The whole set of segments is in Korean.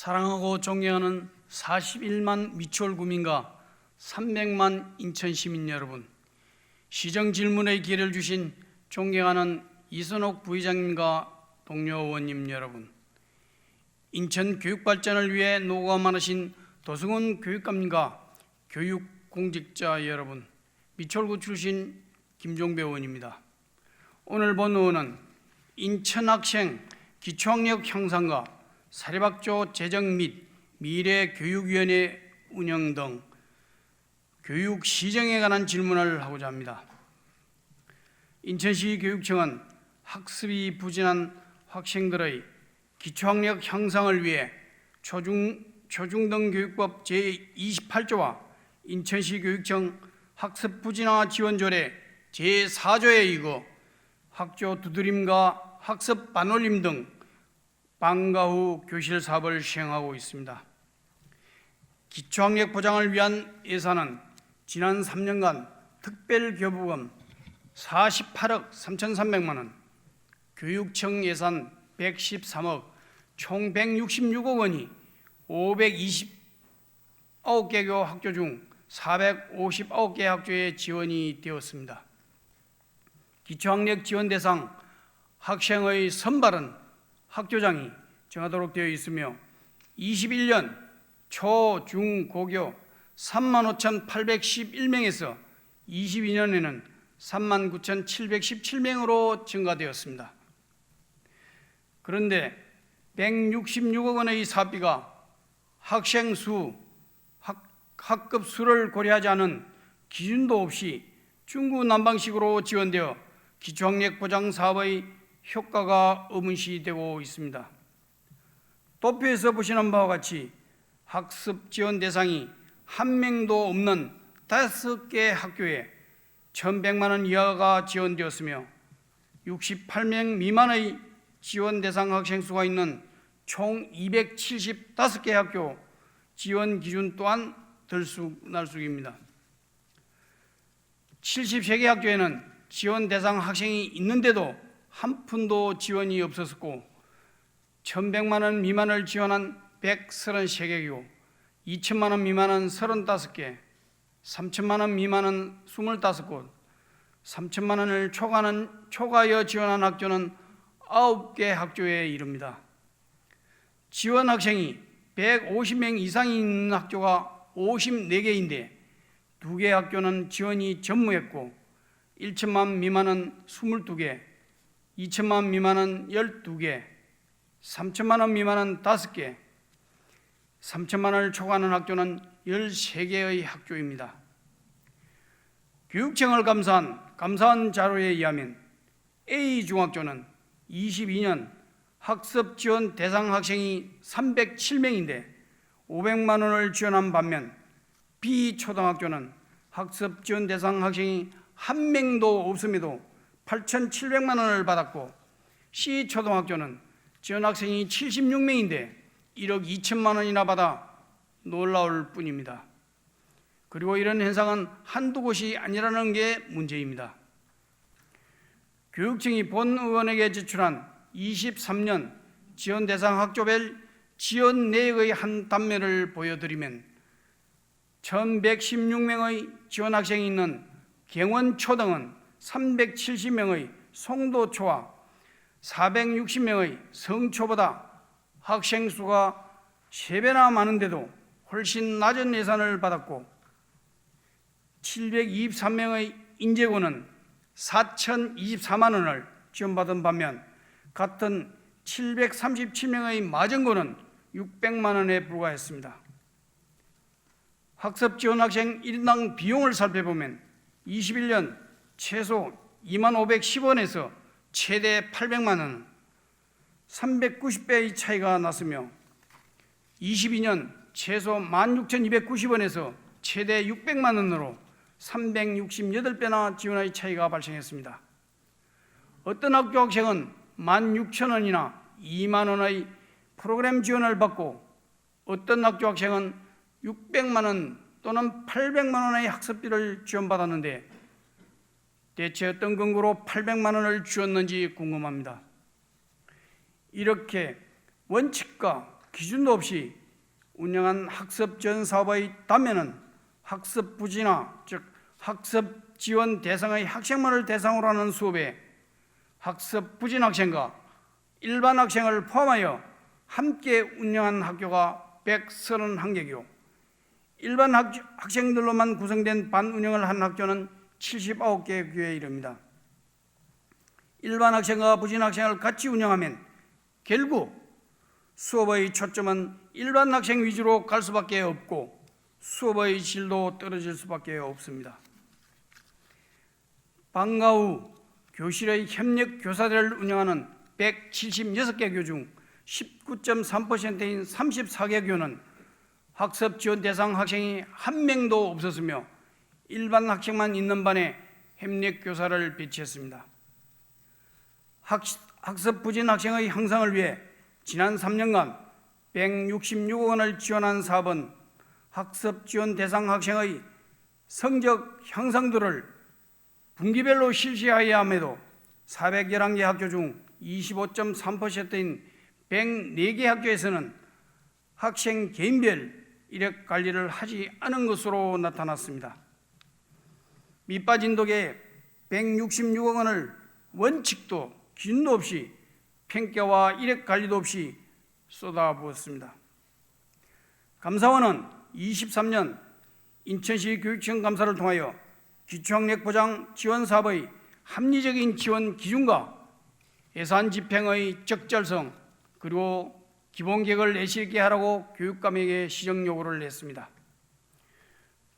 사랑하고 존경하는 41만 미추홀 구민과 300만 인천 시민 여러분, 시정 질문의 기회를 주신 존경하는 이선옥 부의장님과 동료 의원님 여러분, 인천 교육 발전을 위해 노고가 많으신 도승훈 교육감님과 교육 공직자 여러분, 미철구 출신 김종배 의원입니다. 오늘 본 의원은 인천 학생 기초학력 향상과 사립학교 재정 및 미래교육위원회 운영 등 교육 시정에 관한 질문을 하고자 합니다. 인천시 교육청은 학습이 부진한 학생들의 기초학력 향상을 위해 초중, 초중등 교육법 제28조와 인천시 교육청 학습 부진화 지원조례 제4조에 의거 학교 두드림과 학습 반올림 등 방과 후 교실 사업을 시행하고 있습니다. 기초학력 보장을 위한 예산은 지난 3년간 특별교부금 48억 3,300만 원, 교육청 예산 113억, 총 166억 원이 529개 교 학교 중 459개 학교에 지원이 되었습니다. 기초학력 지원 대상 학생의 선발은 학교장이 정하도록 되어 있으며 21년 초, 중, 고교 35,811명에서 22년에는 39,717명으로 증가되었습니다. 그런데 166억 원의 사비가 학생 수, 학, 학급 수를 고려하지 않은 기준도 없이 중구 난방식으로 지원되어 기초학력 보장 사업의 효과가 의문시되고 있습니다. 도표에서 보시는 바와 같이 학습 지원 대상이 한 명도 없는 다섯 개 학교에 1,100만 원 이하가 지원되었으며 68명 미만의 지원 대상 학생 수가 있는 총 275개 학교 지원 기준 또한 들쑥날쑥입니다. 73개 학교에는 지원 대상 학생이 있는데도 한 푼도 지원이 없었고 1,100만 원 미만을 지원한 133개고 2천만 원 미만은 35개, 3천만 원 미만은 25곳, 3천만 원을 초과하는 초과하여 지원한 학교는 9개 학교에 이릅니다. 지원 학생이 150명 이상이 있는 학교가 54개인데 두 개 학교는 지원이 전무했고 1천만 미만은 22개, 2천만 미만은 12개, 3천만 원 미만은 5개, 3천만 원을 초과하는 학교는 13개의 학교입니다. 교육청을 감사한 감사원 자료에 의하면 A 중학교는 22년 학습 지원 대상 학생이 307명인데 500만 원을 지원한 반면 B 초등학교는 학습 지원 대상 학생이 한 명도 없음에도 8,700만 원을 받았고 C 초등학교는 지원 학생이 76명인데 1억 2천만 원이나 받아 놀라울 뿐입니다. 그리고 이런 현상은 한두 곳이 아니라는 게 문제입니다. 교육청이 본 의원에게 제출한 23년 지원 대상 학교별 지원 내역의 한 단면을 보여드리면 1116명의 지원 학생이 있는 경원초등은 370명의 송도초와 460명의 성초보다 학생 수가 3배나 많은데도 훨씬 낮은 예산을 받았고 723명의 인재고는 4,024만 원을 지원받은 반면 같은 737명의 마정고는 600만 원에 불과했습니다. 학습 지원 학생 1인당 비용을 살펴보면 21년 최소 2만 510원에서 최대 800만 원, 390배의 차이가 났으며 22년 최소 16,290원에서 최대 600만 원으로 368배나 지원의 차이가 발생했습니다. 어떤 학교 학생은 16,000원이나 2만 원의 프로그램 지원을 받고 어떤 학교 학생은 600만 원 또는 800만 원의 학습비를 지원받았는데 대체 어떤 근거로 800만 원을 주었는지 궁금합니다. 이렇게 원칙과 기준도 없이 운영한 학습 지원 사업의 단면은 학습 부지나 즉 학습 지원 대상의 학생만을 대상으로 하는 수업에 학습 부진 학생과 일반 학생을 포함하여 함께 운영한 학교가 131개교, 일반 학, 학생들로만 구성된 반 운영을 한 학교는 79개 교에 이릅니다. 일반 학생과 부진 학생을 같이 운영하면 결국 수업의 초점은 일반 학생 위주로 갈 수밖에 없고 수업의 질도 떨어질 수밖에 없습니다. 방과 후 교실의 협력 교사들을 운영하는 176개 교 중 19.3%인 34개 교는 학습 지원 대상 학생이 한 명도 없었으며 일반 학생만 있는 반에 협력 교사를 배치했습니다. 학, 학습 부진 학생의 향상을 위해 지난 3년간 166억 원을 지원한 사업은 학습 지원 대상 학생의 성적 향상도를 분기별로 실시하여야 함에도 411개 학교 중 25.3%인 104개 학교에서는 학생 개인별 이력 관리를 하지 않은 것으로 나타났습니다. 밑빠진 독에 166억 원을 원칙도 기준도 없이 평가와 이력 관리도 없이 쏟아부었습니다. 감사원은 23년 인천시 교육청 감사를 통하여 기초학력 보장 지원 사업의 합리적인 지원 기준과 예산 집행의 적절성 그리고 기본 계획을 내실게 하라고 교육감에게 시정 요구를 했습니다.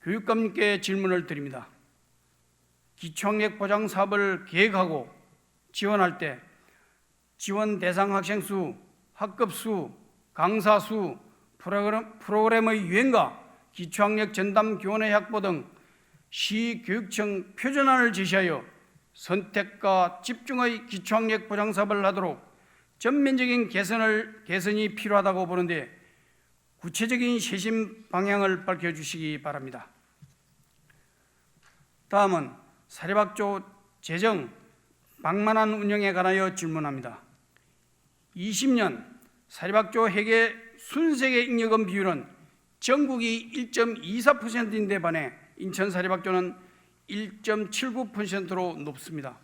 교육감님께 질문을 드립니다. 기초학력 보장 사업을 계획하고 지원할 때 지원 대상 학생 수, 학급 수, 강사 수, 프로그램, 프로그램의 유행과 기초학력 전담 교원의 확보 등 시교육청 표준안을 제시하여 선택과 집중의 기초학력 보장 사업을 하도록 전면적인 개선을 개선이 필요하다고 보는데 구체적인 세심 방향을 밝혀 주시기 바랍니다. 다음은 사립학교 재정 방만한 운영에 관하여 질문합니다. 20년 사립학교 회계 순세계 잉여금 비율은 전국이 1.24%인데 반해 인천 사립학교는 1.79%로 높습니다.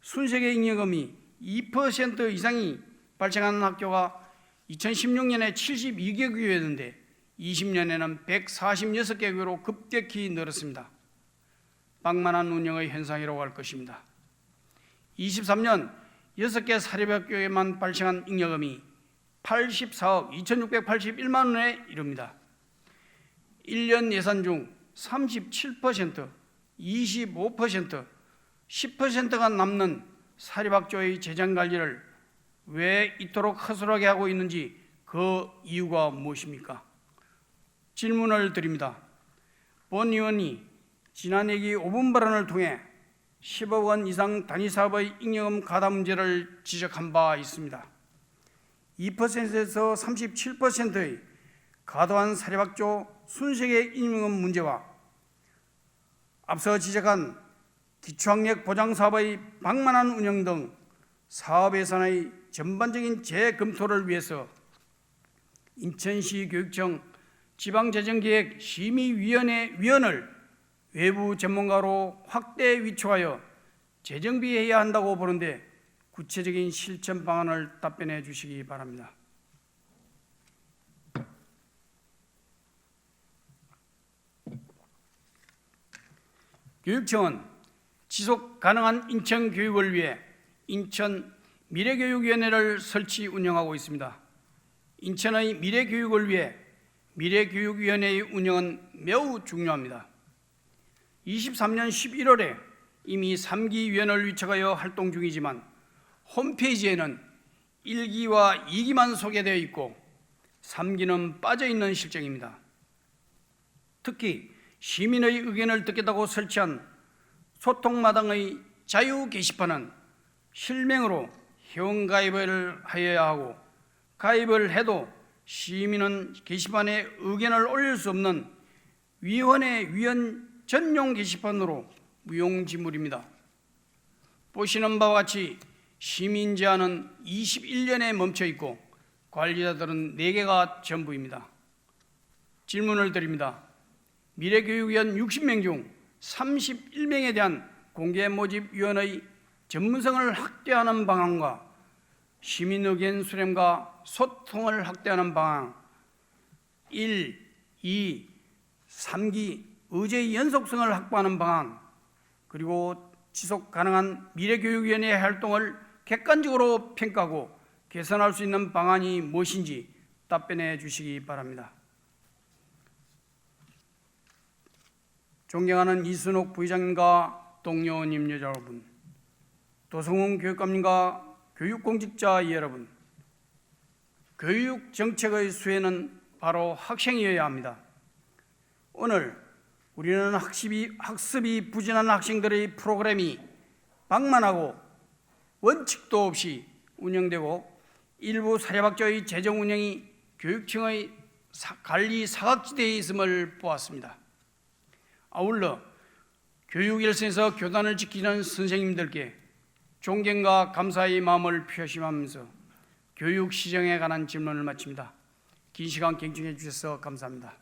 순세계 잉여금이 2% 이상이 발생하는 학교가 2016년에 72개 교였는데 20년에는 146개 교로 급격히 늘었습니다. 방만한 운영의 현상이라고 할 것입니다. 23년 6개 사립학교에만 발생한 잉여금이 84억 2681만 원에 이릅니다. 1년 예산 중 37%, 25%, 10%가 남는 사립학교의 재정 관리를 왜 이토록 허술하게 하고 있는지 그 이유가 무엇입니까? 질문을 드립니다. 본 의원이 지난 얘기 5분 발언을 통해 10억 원 이상 단위 사업의 잉여금 가담 문제를 지적한 바 있습니다. 2%에서 37%의 과도한 사립학교 순색의 잉여금 문제와 앞서 지적한 기초학력 보장 사업의 방만한 운영 등 사업 예산의 전반적인 재검토를 위해서 인천시 교육청 지방재정기획 심의위원회 위원을 외부 전문가로 확대 위촉하여 재정비해야 한다고 보는데 구체적인 실천 방안을 답변해 주시기 바랍니다. 교육청은 지속 가능한 인천 교육을 위해 인천 미래교육위원회를 설치 운영하고 있습니다. 인천의 미래교육을 위해 미래교육위원회의 운영은 매우 중요합니다. 23년 11월에 이미 3기 위원을 위촉하여 활동 중이지만 홈페이지에는 1기와 2기만 소개되어 있고 3기는 빠져 있는 실정입니다. 특히 시민의 의견을 듣겠다고 설치한 소통마당의 자유 게시판은 실명으로 회원가입을 하여야 하고 가입을 해도 시민은 게시판에 의견을 올릴 수 없는 위원회 위원 전용 게시판으로 무용지물입니다. 보시는 바와 같이 시민 제한은 21년에 멈춰 있고 관리자들은 4개가 전부입니다. 질문을 드립니다. 미래교육위원 60명 중 31명에 대한 공개 모집위원회 전문성을 확대하는 방안과 시민 의견 수렴과 소통을 확대하는 방안 1, 2, 3기 의제의 연속성을 확보하는 방안 그리고 지속 가능한 미래교육위원회 활동을 객관적으로 평가하고 개선할 수 있는 방안이 무엇인지 답변해 주시기 바랍니다. 존경하는 이순옥 부회장님과 동료님 여러분, 도성훈 교육감님과 교육공직자 여러분, 교육 정책의 수혜는 바로 학생이어야 합니다. 오늘 우리는 학습이, 학습이 부진한 학생들의 프로그램이 방만하고 원칙도 없이 운영되고 일부 사립학교의 재정 운영이 교육청의 사- 관리 사각지대에 있음을 보았습니다. 아울러 교육 일선에서 교단을 지키는 선생님들께 존경과 감사의 마음을 표심하면서 교육 시정에 관한 질문을 마칩니다. 긴 시간 경청해 주셔서 감사합니다.